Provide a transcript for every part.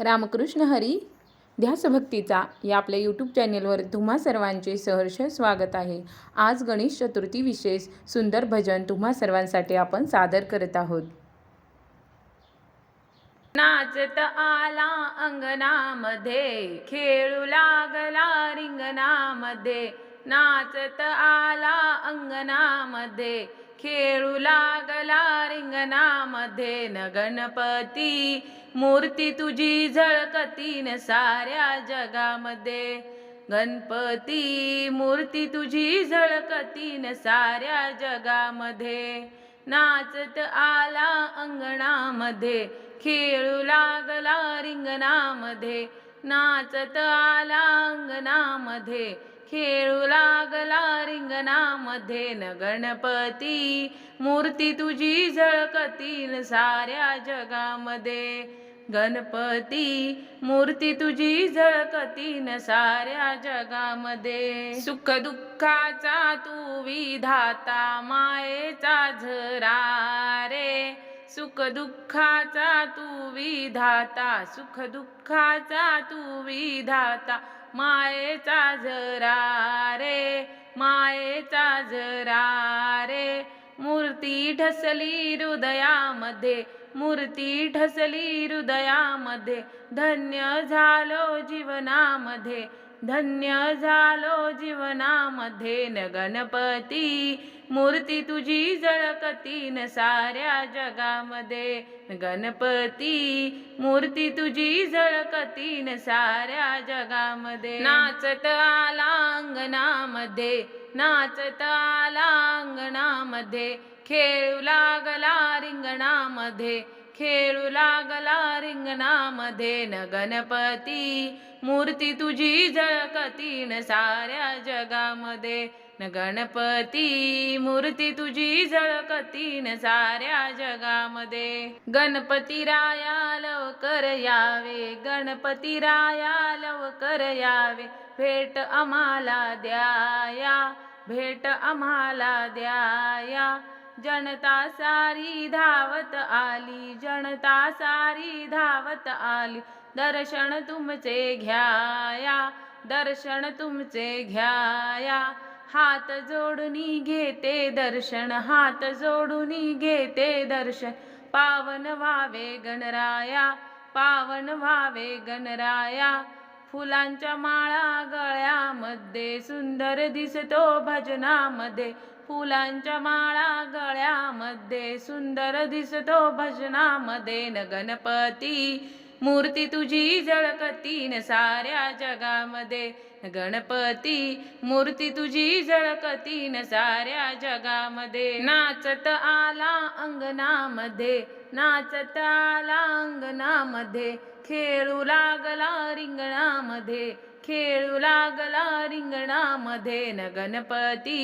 रामकृष्ण हरी ध्यासभक्तीचा या आपल्या यूट्यूब चॅनेलवर तुम्हा सर्वांचे सहर्ष स्वागत आहे. आज गणेश चतुर्थी विशेष सुंदर भजन तुम्हा सर्वांसाठी आपण सादर करत आहोत. नाचत आला अंगणामध्ये खेळू लागला रिंगणामध्ये. नाचत आला अंगणामध्ये खेळू लागला रिंगणामध्ये न गणपती मूर्ती तुझी झळकतीन साऱ्या जगामध्ये गणपती मूर्ती तुझी झळकतीन साऱ्या जगामध्ये नाचत आला अंगणामध्ये खेळू लागला रिंगणामध्ये नाचत आला अंगणामध्ये खेळू लागला अंगणामध्ये न गणपती मूर्ती तुझी झळकतीन साऱ्या जगामध्ये. गणपती मूर्ती तुझी झळकतीन साऱ्या जगामध्ये. सुख दुःखाचा तू विधाता मायेचा झरा रे. सुख दुःखाचा तू विधाता सुख दुःखाचा तू विधाता मायेचा झरा मायेचा झरा रे. मूर्ती ठसली हृदयामध्ये मूर्ती ठसली हृदयामध्ये. धन्य झालो जीवनामध्ये धन्य झालो जीवनामध्ये न गणपती. मूर्ती तुझी झळकतीन साऱ्या जगामध्ये. गणपती मूर्ती तुझी झळकतीन साऱ्या जगामध्ये. नाचत आला अंगणामध्ये नाचत आला अंगणामध्ये खेळू लागला रिंगणामध्ये खेळू लागला रिंगणामध्ये न गणपती मूर्ती तुझी झळकतीन साऱ्या जगामध्ये. न गणपती मूर्ती तुझी झळकतीन साऱ्या जगामध्ये. गणपती राया लवकर यावे गणपती राया लवकर यावे. भेट आम्हाला द्याया भेट आम्हाला द्याया. जनता सारी धावत आली जनता सारी धावत आली. दर्शन तुमचे घ्याया दर्शन तुमचे घ्याया. हात जोडून घेते दर्शन हात जोडून घेते दर्शन. पावन व्हावे गणराया पावन व्हावे गणराया. फुलांच्या माळा गळ्यामध्ये सुंदर दिसतो भजनामध्ये. फुलांच्या माळा गळ्यामध्ये सुंदर दिसतो भजनामध्ये. न गणपती मूर्ती तुझी झळकतीन साऱ्या जगामध्ये. गणपती मूर्ती तुझी झळकतीन साऱ्या जगामध्ये. नाचत आला अंगणामध्ये नाचत आला अंगणामध्ये. खेळू लागला रिंगणामध्ये खेळू लागला रिंगणामध्ये. न गणपती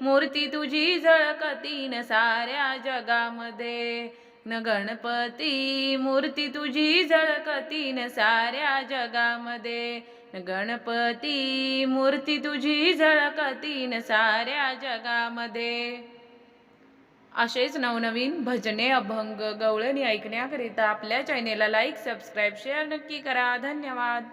मूर्ती तुझी झळकतीन साऱ्या जगामध्ये. न गणपती मूर्ती तुझी झळकतीन साऱ्या जगामध्ये. न गणपती मूर्ती तुझी झळकतीन साऱ्या जगामध्ये. असेच नवनवीन भजने अभंग गवळणी ऐकण्याकरिता आपल्या चॅनेलला लाईक सबस्क्राईब शेअर नक्की करा. धन्यवाद.